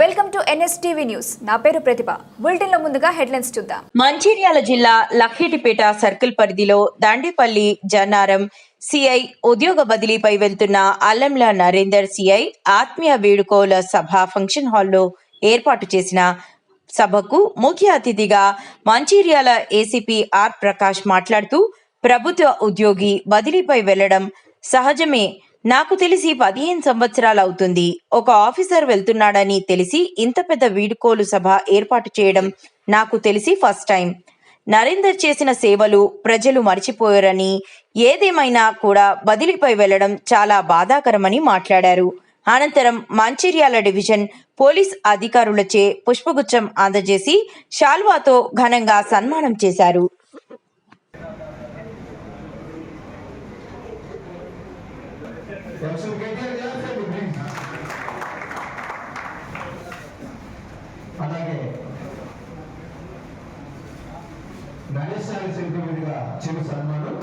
Welcome to NSTV news. నా పేరు ప్రతిభ. బులెటిన్లో ముందుగా హెడ్లైన్స్ చూద్దాం. మంచిర్యాల జిల్లా లఖేటిపేట సర్కిల్ పరిధిలో దాండేపల్లి జన్నారం సిఐ ఉద్యోగ బదిలీపై వెళ్తున్న అల్లంల నరేందర్ సిఐ ఆత్మీయ వేడుకోల సభ ఫంక్షన్ హాల్లో ఏర్పాటు చేసిన సభకు ముఖ్య అతిథిగా మంచిర్యాల ఏసీపీ ఆర్ ప్రకాష్ మాట్లాడుతూ ప్రభుత్వ ఉద్యోగి బదిలీపై వెళ్ళడం సహజమే నాకు తెలిసి పదిహేను సంవత్సరాలు అవుతుంది. ఒక ఆఫీసర్ వెళ్తున్నాడని తెలిసి ఇంత పెద్ద వీడుకోలు సభ ఏర్పాటు చేయడం నాకు తెలిసి ఫస్ట్ టైం. నరేందర్ చేసిన సేవలు ప్రజలు మర్చిపోయారని ఏదేమైనా కూడా బదిలీపై వెళ్ళడం చాలా బాధాకరమని మాట్లాడారు. అనంతరం మంచిర్యాల డివిజన్ పోలీస్ అధికారులచే పుష్పగుచ్చం అందజేసి షాల్వాతో ఘనంగా సన్మానం చేశారు. Council అలాగే నరేష్ సార్ శిల్పి మీదుగా చిరు సన్మానం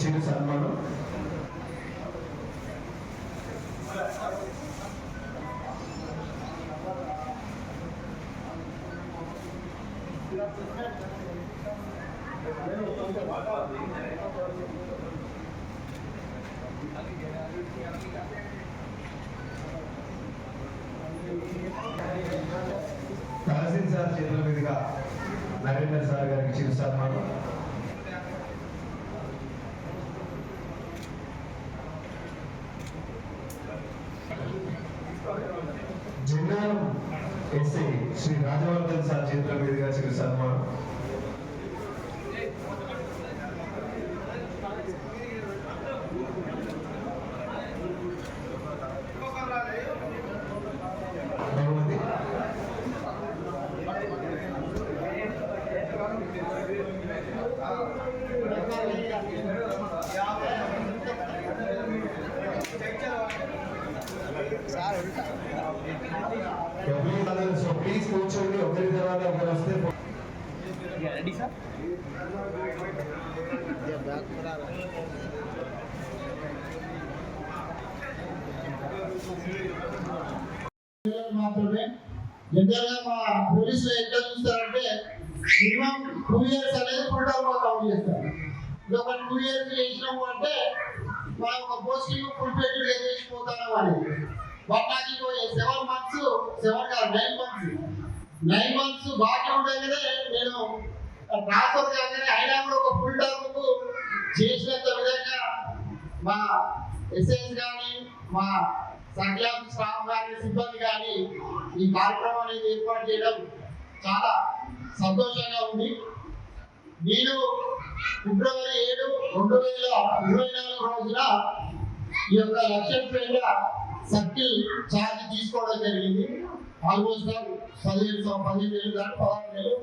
చిరు సన్మానం తహసీల్ సార్ చేతుల మీదుగా నరేందర్ సార్ గారికి చిరు సన్మానం జిన్నారం ఎస్ఐ శ్రీ రాజవర్ధన్ సార్ చేతుల మీదుగా చిరు సన్మానం భగవతి ప్లీజ్ సో ప్లీజ్ కూర్చోండి ఒకరి తర్వాత ఒకరు వస్తే మాత్రమే. జనరల్గా మా పోలీసులు ఎట్లా చూస్తారంటే మినిమం టూ ఇయర్స్ అనేది ఫుల్ టర్మ్ కౌంట్ చేస్తారు ఒక టూ ఇయర్స్ చేసినాము అంటే మనం ఒక పోస్టింగ్ ఫుల్ పెట్టి గా చేసిపోతాము అనేది బట్ సెవెన్ మంత్స్ సెవెన్ కాదు నైన్ మంత్స్ నైన్ మంత్స్ బాకీ కదా నేను ట్రాన్స్ఫర్ కాగానే అయినా కూడా ఒక ఫుల్ టర్మ్కు చేసినంత విధంగా మా ఎస్ఎస్ కానీ మా సంఖ్యాం స్టాఫ్ కానీ సిబ్బంది కానీ ఈ కార్యక్రమం అనేది ఏర్పాటు చేయడం చాలా సంతోషంగా ఉంది. నేను ఫిబ్రవరి ఏడు రెండు వేల ఇరవై నాలుగు రోజున ఈ యొక్క లక్ష్మీపేట సర్కిల్ ఛార్జ్ తీసుకోవడం జరిగింది. ఆల్మోస్ట్ పదిహేను పదిహేను వేలు దాకా పదహారు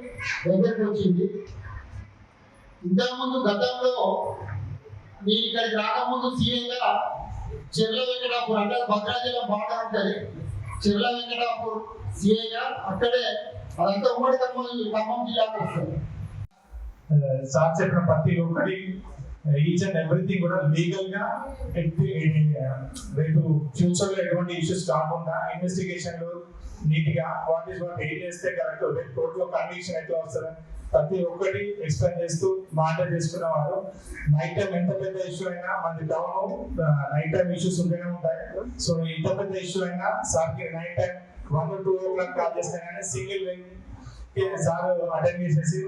వేలు దగ్గరకు వచ్చింది. ఇంతకుముందు గతంలో నేను ఇక్కడికి రాకముందు సీఎంగా చెర్ల వెంకటాపూర్ అంటే భద్రాచలం బార్డర్ ఉంటుంది. చెర్ల వెంకటాపూర్ సీఏగా అక్కడే అదంతా ఉమ్మడి ఖమ్మం ఖమ్మం జిల్లాకు వస్తుంది. సార్ చెప్పిన ప్రతి ఒక్కటి ఈచ్ అండ్ ఎవ్రీథింగ్ కూడా లీగల్గా రేపు ఫ్యూచర్లో ఎటువంటి ఇష్యూస్ కాకుండా ఇన్వెస్టిగేషన్లో నీట్గా వాట్ ఈస్ వాట్ ఏం చేస్తే కరెక్ట్ రేపు కోర్టులో కండిషన్ ఎట్లా వస్తుంది ప్రతి ఒక్కటి ఎక్స్ప్లెయిన్ చేస్తూ మానిటర్ చేసుకునేవారు నైట్ టైం ఎంత పెద్ద ఇష్యూ అయినా మన టౌన్ నైట్ టైం ఇష్యూస్ ఉంటూనే ఉంటాయి. సో ఎంత పెద్ద ఇష్యూ అయినా సార్కి night time one two o'clock call చేస్తే కానీ సింగిల్ సార్ అటెండ్ చేసేసి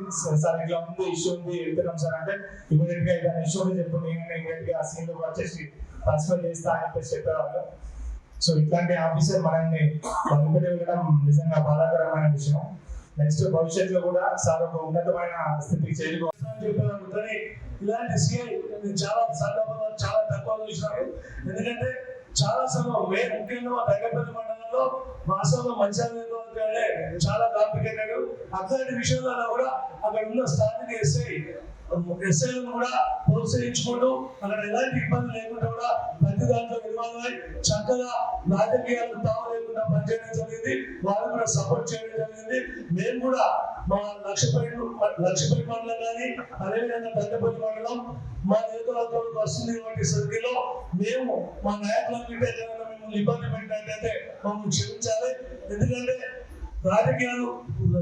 సార్ ఇట్లా ఉంది ఇష్యూ ఉంది వెళ్తున్నాం సార్. అంటే ఇమీడియట్గా ఏదైనా ఇష్యూ ఉంది చెప్పు నేను ఇమీడియట్గా సీన్లో వచ్చేసి ట్రాన్స్ఫర్ చేస్తా అని చెప్పేసి చెప్పేవాళ్ళు. సో ఇట్లాంటి ఆఫీసర్ మనల్ని పంపిణీ వెళ్ళడం నిజంగా బాధాకరమైన విషయం. నెక్స్ట్ భవిష్యత్తులో కూడా సార్ ఒక ఉన్నతమైన స్థితికి చేరుకోవాలి. ఇలాంటి సిఐ చాలా సందర్భంలో చాలా తక్కువ చూసినారు ఎందుకంటే చాలా సమయం మే ముఖ్యంగా మా దగ్గరపల్లి మండలంలో మాసంలో మంచిగా చాలా కాంప్లికేటెడ్ అట్లాంటి విషయంలో కూడా అక్కడ ఉన్న స్థానిక ఎస్ఐ ఎస్ఐలను కూడా ప్రోత్సహించుకుంటూ అక్కడ ఎలాంటి ఇబ్బంది లేకుండా కూడా ప్రతి దాంట్లో ఇన్వాల్వ్ చక్కగా రాజకీయాలకు తావు లేకుండా పనిచేయడం జరిగింది. వాళ్ళు కూడా సపోర్ట్ చేయడం జరిగింది. మేము కూడా మా లక్షపేట లక్షపేట మండలం కానీ అదేవిధంగా పెద్దపల్లి మండలం మా నియోజకవర్గంలోకి వస్తుంది వంటి సర్కిల్లో మేము మా నాయకులన్నింటి ఏదైనా మిమ్మల్ని ఇబ్బంది పెట్టినట్లయితే మమ్మల్ని క్షమించాలి. ఎందుకంటే రాజకీయాలు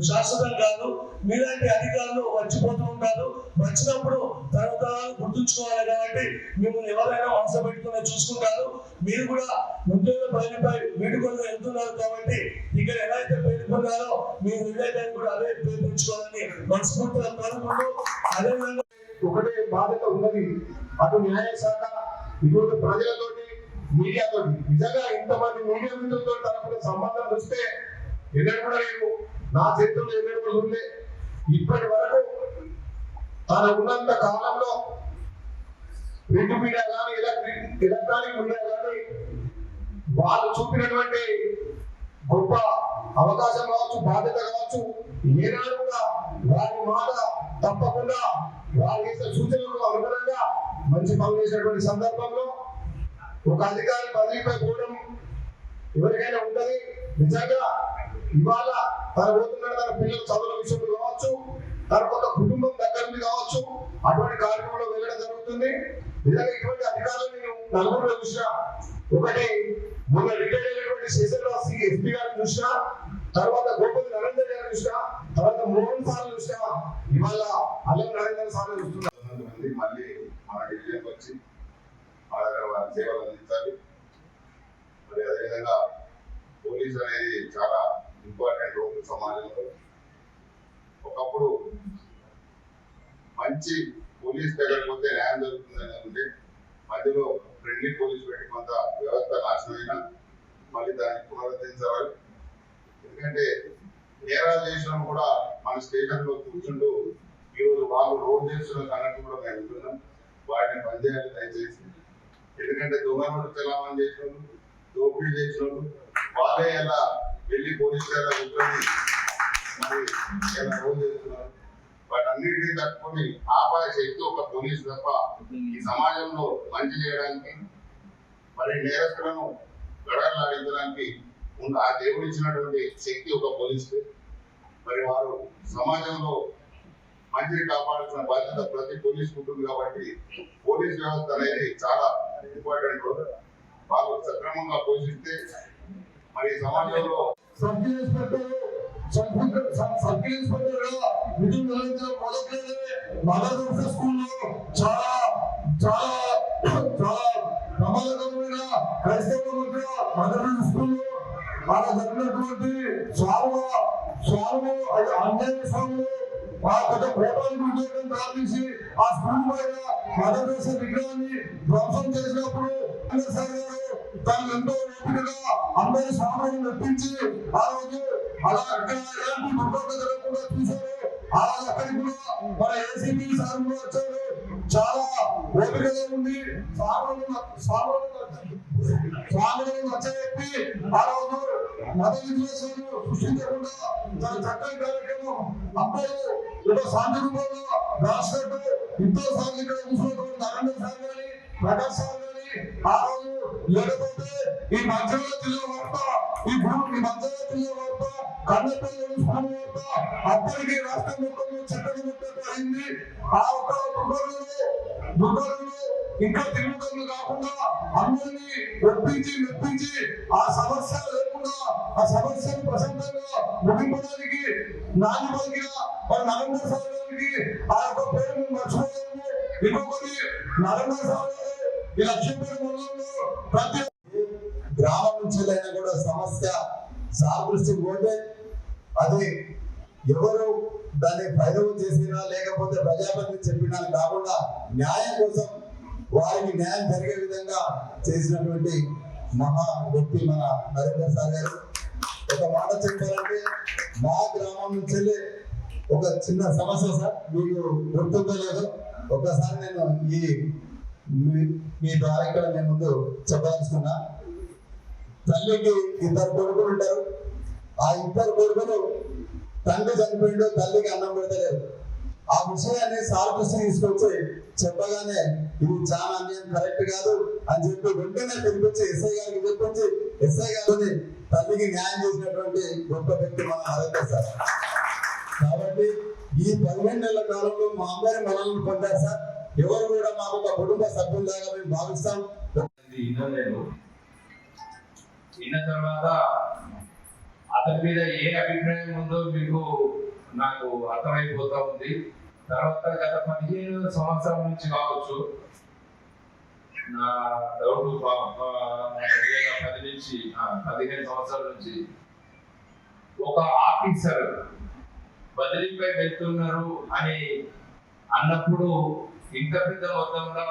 శాశ్వతం కాదు. మీలాంటి అధికారులు వచ్చిపోతూ ఉంటారు. వచ్చినప్పుడు తరతరాలు గుర్తుంచుకోవాలి కాబట్టి మిమ్మల్ని ఎవరైనా వంశ పెట్టుకుని చూసుకుంటారు. మీరు కూడా ఉద్యోగ పనిపై వీడుకొని వెళ్తున్నారు కాబట్టి ఇక్కడ ఎలా అయితే పేర్కొన్నారో మీరు వెళ్ళేదాన్ని కూడా అదే పేర్కొంచుకోవాలని మనస్ఫూర్తిగా కోరుకుంటూ అదేవిధంగా ఒకటే బాధ్యత ఉన్నది. అటు న్యాయ శాఖ ఇటువంటి ప్రజలతోటి మీడియాతోటి. నిజంగా ఇంతమంది మీడియా మిత్రులతో తరపున సంబంధం చూస్తే ఎన్నడూ కూడా లేదు నా చేతుల్లో ఎన్నడూ కూడా ఉండే. ఇప్పటి వరకు తన ఉన్నంత కాలంలో ప్రింట్ మీడియా కానీ ఎలక్ట్రిక్ ఎలక్ట్రానిక్ మీడియా కానీ వాళ్ళు చూపినటువంటి గొప్ప అవకాశం కావచ్చు బాధ్యత కావచ్చు ఏనాడు కూడా వారి మాట తప్పకుండా వారు చేసిన సూచనలకు అనుగుణంగా మంచి పనులు చేసినటువంటి సందర్భంలో ఒక అధికారి పదవిపై పోవడం ఎవరికైనా ఉంటది? నిజంగా ఇవాళ తన పోతున్నాడు తన పిల్లల చదువుల విషయంలో కావచ్చు తన కొంత కుటుంబం దగ్గర కావచ్చు అటువంటి కార్యక్రమంలో వెళ్ళడం జరుగుతుంది. నిజంగా ఇటువంటి అధికారులు నేను నలుగురులో చూసిన ఒకటి మొన్న రిటైర్ అయినటువంటి శేషరావు సి ఎస్పీ గారిని చూసిన తర్వాత గోపతి నరేందర్ గారిని చూసిన తర్వాత మోహన్ సార్ చూసిన ఇవాళ అల్లం నరేందర్ సార్ చూస్తున్నా మంది మళ్ళీ మన డివిజన్కి వచ్చి మా దగ్గర వారి సేవలు అందించాలి మరి అదేవిధంగా పోలీస్ అనేది చాలా ఇంపార్టెంట్ రోల్ సమాజంలో ఒకప్పుడు మంచి పోలీస్ తగ్గకపోతే న్యాయం జరుగుతుందని అంటే మధ్యలో ఫ్రెండ్లీ పోలీస్ పెట్టి కొంత వ్యవస్థ నాశనమైన మళ్ళీ దాన్ని పునరుద్ధరించాలి ఎందుకంటే నేరాలు చేసిన కూడా మన స్టేషన్లో కూర్చుంటూ ఈరోజు వాళ్ళు రోడ్ చేస్తున్న సంగతి కూడా మేము వింటున్నాం. వాటిని పనిచేయాలి దయచేసి. ఎందుకంటే దొంగ చలామణి చేసిన వాళ్ళు దోపిడీ చేసిన వాళ్ళు వాళ్ళే ఎలా వెళ్ళి పోలీస్ దగ్గర కూర్చొని మరి ఎలా రోడ్ చేస్తున్నారు? వాటన్నిటిని తట్టుకొని ఆపాయ శక్తి ఒక పోలీసు తప్ప ఈ సమాజంలో మంచి చేయడానికి మరి నేరస్తులను గడలాడించడానికి ఉన్న ఆ దేవుడు ఇచ్చినటువంటి శక్తి ఒక పోలీసు మరి వారు సమాజంలో మంచిని కాపాడాల్సిన బాధ్యత ప్రతి పోలీస్ ఉంటుంది కాబట్టి పోలీస్ వ్యవస్థ అనేది చాలా ఇంపార్టెంట్ వాళ్ళు సక్రమంగా పోషిస్తే మరి సమాజంలో సర్కిల్ సర్కిల్ ఇన్స్పెక్టర్గా విధులు నిర్వహించడం మొదట్లోనే మదర్ స్కూల్లో చాలా చాలా చాలా ప్రమాదకరమైన క్రైస్తవుల మధ్య మదర్ స్కూల్లో అలా జరిగినటువంటి స్వాముల స్వాములు స్వాములు ఆ కొంత కోపానికి ఉద్యోగం ప్రారంభించి ఆ స్కూల్ పైన మదర్దేశ విగ్రహాన్ని ధ్వంసం చేసినప్పుడు ఆంజనేయ సార్ గారు తను ఎంతో ఓపికగా అందరి స్వాములను మెప్పించి ఆ రోజు అలా అక్కడ ఎలాంటి దుర్ఘటన జరగకుండా చూశారు. ఆ అక్కడికి కూడా మన ఏసీపీ సార్ కూడా వచ్చారు. చాలా ఓపికగా ఉంది. స్వాములను స్వాములను స్వామిని నచ్చజెప్పి ఆ రోజు మత విద్వేషాలు సృష్టించకుండా తన చక్కని కార్యక్రమం అబ్బాయిలు ఏదో శాంతి రూపంలో రాసినట్టు ఇంతో సార్లు ఇక్కడ చూసినటువంటి నరేంద్ర సార్ గాని ప్రకాష్ సార్ గాని ఆ రోజు లేకపోతే ఈ మధ్యలో జిల్లా వార్త ఈ భూమి ఈ మధ్యలో జిల్లా వార్త కన్నపల్లి స్కూల్ వార్త అప్పటికి రాష్ట్ర మొత్తంలో చట్టం ముట్టకు అయింది. ఆ ఒక్క దుర్గంలో ఇంకా తిరుగుదలు కాకుండా అందరినీ ఒప్పించి మెప్పించి ఆ సమస్య లేకుండా ఆ సమస్యను ప్రశాంతంగా ముగింపడానికి నాని పలికిన మన నరేంద్ర సార్ గారికి ఆ యొక్క పేరు మర్చిపోయాము ఇంకొకటి నరేంద్ర సార్ గారు ఈ లక్ష్మీపేట మండలంలో ప్రతి గ్రామం నుంచి కూడా సమస్య సాదృష్టికి పోతే అది ఎవరు దాన్ని ఫైరవం చేసినా లేకపోతే ప్రజాపతి చెప్పినా కాకుండా న్యాయం కోసం వారికి న్యాయం జరిగే విధంగా చేసినటువంటి మహా వ్యక్తి మన నరేంద్ర సార్ గారు. ఒక మాట చెప్పాలంటే మా గ్రామం నుంచి ఒక చిన్న సమస్య సార్ మీకు గుర్తుందో లేదు ఒకసారి నేను ఈ మీ- మీ ద్వారా ఇక్కడ నేను ముందు చెప్పదలుచుకున్నా. తల్లికి ఇద్దరు కొడుకులు ఉంటారు. ఆ ఇద్దరు కొడుకులు తండ్రి చనిపోయిండు తల్లికి అన్నం పెడతలేరు. ఆ విషయాన్ని సార్ దృష్టి తీసుకొచ్చి చెప్పగానే ఇది చాలా అన్యాయం కరెక్ట్ కాదు అని చెప్పి వెంటనే పిలిపించి ఎస్ఐ గారికి చెప్పించి ఎస్ఐ గారిని తల్లికి న్యాయం చేసినటువంటి గొప్ప వ్యక్తి మన నరేంద్ర సార్. కాబట్టి ఈ పదిహేను నెలల కాలంలో మా అందరి మనల్ని పొందారు సార్. ఎవరు కూడా మాకు ఒక కుటుంబ సభ్యులాగా మేము భావిస్తాం. నేను విన్న తర్వాత అతని మీద ఏ అభిప్రాయం ఉందో మీకు నాకు అర్థమైపోతా ఉంది. తర్వాత గత పదిహేను సంవత్సరం నుంచి కావచ్చు నా డౌట్ పది నుంచి పదిహేను సంవత్సరాల నుంచి ఒక ఆఫీసర్ బదిలీపై వెళ్తున్నారు అని అన్నప్పుడు ఇంత పెద్ద మొత్తంలో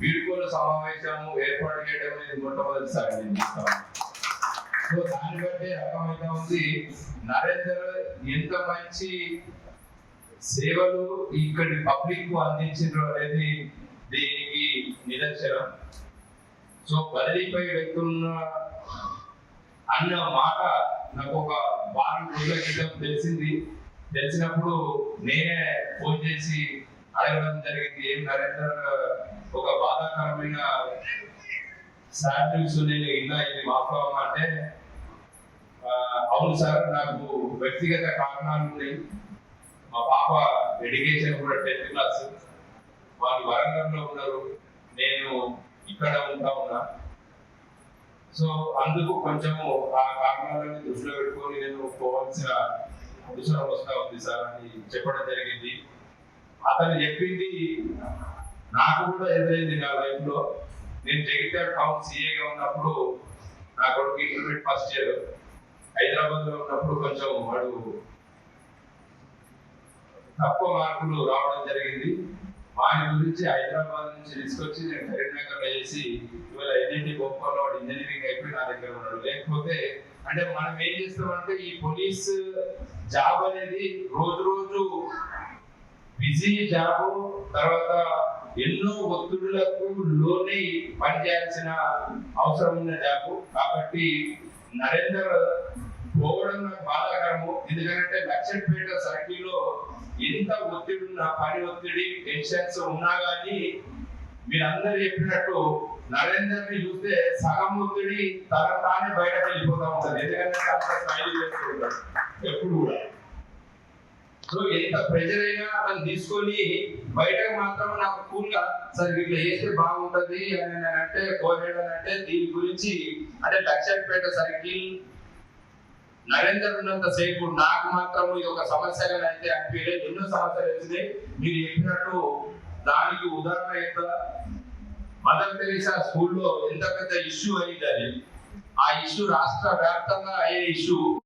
వీడుకోలు సమావేశం ఏర్పాటు చేయడం అనేది మొట్టమొదటిసారి నేను సో దాన్ని బట్టి అర్థమైతా ఉంది. నరేందర్ ఎంత మంచి సేవలు ఇక్కడి పబ్లిక్కు అందించారు అనేది దీనికి నిదర్శనం. సో బదిలీపై వెళ్తున్న అన్న మాట నాకు ఒక వారం రోజుల క్రితం తెలిసింది. తెలిసినప్పుడు నేనే ఫోన్ చేసి అడగడం జరిగింది. ఏం నరేందర్ ఒక బాధాకరమైన సాడ్ నేను ఇలా ఇది వాస్తవం అంటే అవును సార్ నాకు వ్యక్తిగత కారణాలు ఉన్నాయి. మా పాప ఎడ్యుకేషన్ కూడా టెన్త్ క్లాస్ వాళ్ళు వరంగల్లో ఉన్నారు. నేను ఇక్కడ ఉంటా ఉన్నా. సో అందుకు కొంచెము ఆ కారణాలను దృష్టిలో పెట్టుకొని నేను పోవాల్సిన అవసరం వస్తా ఉంది సార్ అని చెప్పడం జరిగింది. అతను చెప్పింది నాకు కూడా ఎదురైంది నా లైఫ్లో నేను జగిత్యాల టౌన్ సిఏగా ఉన్నప్పుడు నా కొడుకు ఇంటర్మీడియట్ ఫస్ట్ ఇయర్ హైదరాబాద్లో ఉన్నప్పుడు కొంచెం వాడు తక్కువ మార్కులు రావడం జరిగింది. వాని గురించి హైదరాబాద్ నుంచి తీసుకొచ్చి నేను కరీంనగర్లో చేసి ఇవాళ ఎన్ఐటి గోపాల్లో వాడు ఇంజనీరింగ్ అయిపోయి నా దగ్గర ఉన్నాడు. లేకపోతే అంటే మనం ఏం చేస్తామంటే ఈ పోలీస్ జాబ్ అనేది రోజు రోజు బిజీ జాబ్ తర్వాత ఎన్నో ఒత్తిడులకు లోనే పనిచేయాల్సిన అవసరం ఉంది నాకు. కాబట్టి నరేందర్ పోవడం నాకు బాధాకరము. ఎందుకంటే లక్షపేట సర్కిల్లో ఎంత ఒత్తిడి ఉన్నా పని ఒత్తిడి టెన్షన్స్ ఉన్నా కానీ మీరందరూ చెప్పినట్టు నరేందర్ని చూస్తే సగం ఒత్తిడి తన తానే బయటకు వెళ్ళిపోతా ఉంటుంది. ఎందుకంటే అంత స్మైల్ చేస్తూ ఉంటాడు. ఎప్పుడు కూడా. సో ఎంత ప్రెజర్ అయినా అతను తీసుకొని బయటకు మాత్రం నాకు కూల్గా సరే ఇట్లా చేస్తే బాగుంటది అని అంటే కోహెడ్ అని అంటే దీని గురించి అంటే లక్షపేట సర్కిల్ నరేందర్ ఉన్నంత సేపు నాకు మాత్రం ఇది ఒక సమస్యగా అయితే అనిపించలేదు. ఎన్నో సమస్యలు వచ్చినాయి. మీరు చెప్పినట్టు దానికి ఉదాహరణ ఎంత? మదర్ తెరీసా స్కూల్లో ఎంత పెద్ద ఇష్యూ అయింది అది. ఆ ఇష్యూ రాష్ట్ర వ్యాప్తంగా అయ్యే ఇష్యూ